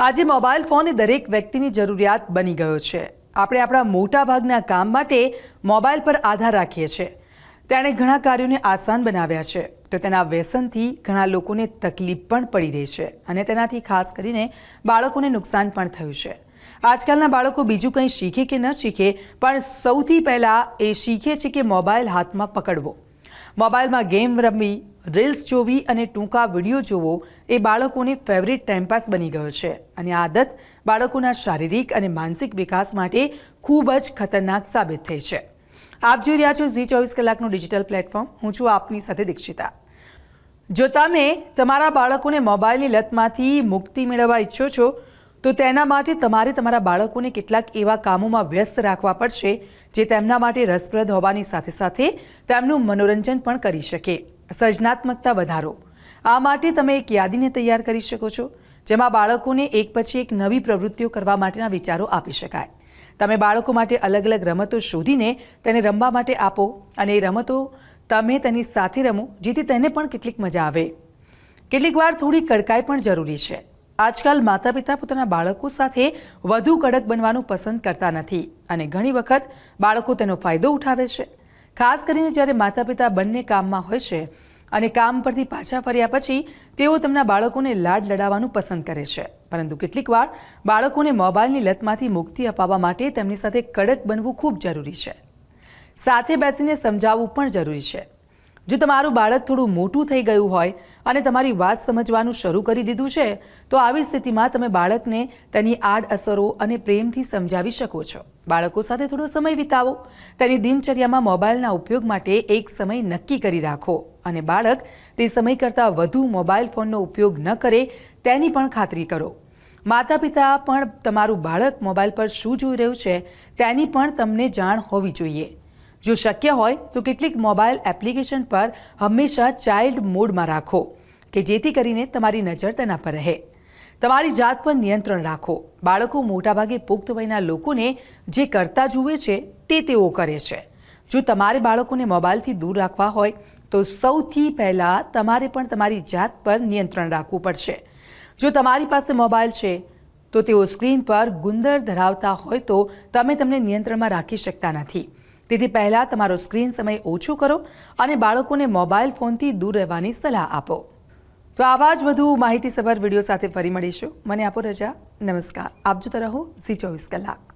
આજે mobile phone એ દરેક વ્યક્તિની જરૂરિયાત બની ગયો છે. આપણે આપણા મોટા ભાગના કામ માટે મોબાઈલ પર આધાર રાખીએ છીએ. તેણે ઘણા કાર્યોને આસાન બનાવ્યા છે. તો તેના વ્યસનથી ઘણા લોકોને તકલીફ પણ પડી રહી છે અને તેનાથી ખાસ કરીને બાળકોને નુકસાન પણ થયું છે. આજકાલના બાળકો બીજું કંઈ શીખે કે ન શીખે, પણ સૌથી પહેલાં એ શીખે છે કે મોબાઈલ હાથમાં પકડવો. મોબાઈલમાં ગેમ રમવી રીલ્સ જોવી અને ટૂંકા વીડિયો જોવો એ બાળકોને ફેવરિટ ટાઈમપાસ બની ગયો છે. અને આ આદત બાળકોના શારીરિક અને માનસિક વિકાસ માટે ખૂબ જ ખતરનાક સાબિત થઈ છે. આપ જોઈ રહ્યા છો ઝી ચોવીસ કલાકનું ડિજિટલ પ્લેટફોર્મ. હું છું આપની સાથે દીક્ષિતા. જો તમે તમારા બાળકોને મોબાઈલની લતમાંથી મુક્તિ મેળવવા ઈચ્છો છો, તો તેના માટે તમારે તમારા બાળકોને કેટલાક એવા કામોમાં વ્યસ્ત રાખવા પડશે, જે તેમના માટે રસપ્રદ હોવાની સાથે સાથે તેમનું મનોરંજન પણ કરી શકે. સર્જનાત્મકતા વધારો. આ માટે તમે એક યાદીને તૈયાર કરી શકો છો, જેમાં બાળકોને એક પછી એક નવી પ્રવૃત્તિઓ કરવા માટેના વિચારો આપી શકાય. તમે બાળકો માટે અલગ અલગ રમતો શોધીને તેને રમવા માટે આપો અને એ રમતો તમે તેની સાથે રમો, જેથી તેને પણ કેટલીક મજા આવે. કેટલીક વાર થોડી કડકાઈ પણ જરૂરી છે. આજકાલ માતા પિતા પોતાના બાળકો સાથે વધુ કડક બનવાનું પસંદ કરતા નથી અને ઘણી વખત બાળકો તેનો ફાયદો ઉઠાવે છે. ખાસ કરીને જ્યારે માતા પિતા બંને કામમાં હોય છે અને કામ પરથી પાછા ફર્યા પછી, તેઓ તેમના બાળકોને લાડ લડાવવાનું પસંદ કરે છે. પરંતુ કેટલીકવાર બાળકોને મોબાઈલની લતમાંથી મુક્તિ અપાવવા માટે તેમની સાથે કડક બનવું ખૂબ જરૂરી છે. સાથે બેસીને સમજાવવું પણ જરૂરી છે. જો તમારું બાળક થોડું મોટું થઈ ગયું હોય અને તમારી વાત સમજવાનું શરૂ કરી દીધું છે, તો આવી સ્થિતિમાં તમે બાળકને તેની આડઅસરો અને પ્રેમથી સમજાવી શકો છો. બાળકો સાથે થોડો સમય વિતાવો. તેની દિનચર્યામાં મોબાઈલના ઉપયોગ માટે એક સમય નક્કી કરી રાખો. અને બાળક તે સમય કરતાં વધુ મોબાઈલ ફોનનો ઉપયોગ ન કરે તેની પણ ખાતરી કરો. માતા પિતા પણ તમારું બાળક મોબાઈલ પર શું જોઈ રહ્યું છે તેની પણ તમને જાણ હોવી જોઈએ. જો શક્ય હોય તો કેટલીક મોબાઈલ એપ્લિકેશન પર હંમેશા ચાઇલ્ડ મોડમાં રાખો, કે જેથી કરીને તમારી નજર તેના પર રહે. તમારી જાત પર નિયંત્રણ રાખો. બાળકો મોટાભાગે પુખ્ત વયના લોકોને જે કરતા જુએ છે, તે તેઓ કરે છે. જો તમારે બાળકોને મોબાઈલથી દૂર રાખવા હોય, તો સૌથી પહેલાં તમારે પણ તમારી જાત પર નિયંત્રણ રાખવું પડશે. જો તમારી પાસે મોબાઈલ છે, તો તેઓ સ્ક્રીન પર ગુંદર ધરાવતા હોય તો તમે તેમને નિયંત્રણમાં રાખી શકતા નથી. તેથી પહેલાં તમારો સ્ક્રીન સમય ઓછો કરો અને બાળકોને મોબાઈલ ફોનથી દૂર રહેવાની સલાહ આપો. તો આવા જ વધુ માહિતીસભર વીડિયો સાથે ફરી મળીશું. મને આપો રજા. નમસ્કાર. આપ જોતા રહો ઝી ચોવીસ કલાક.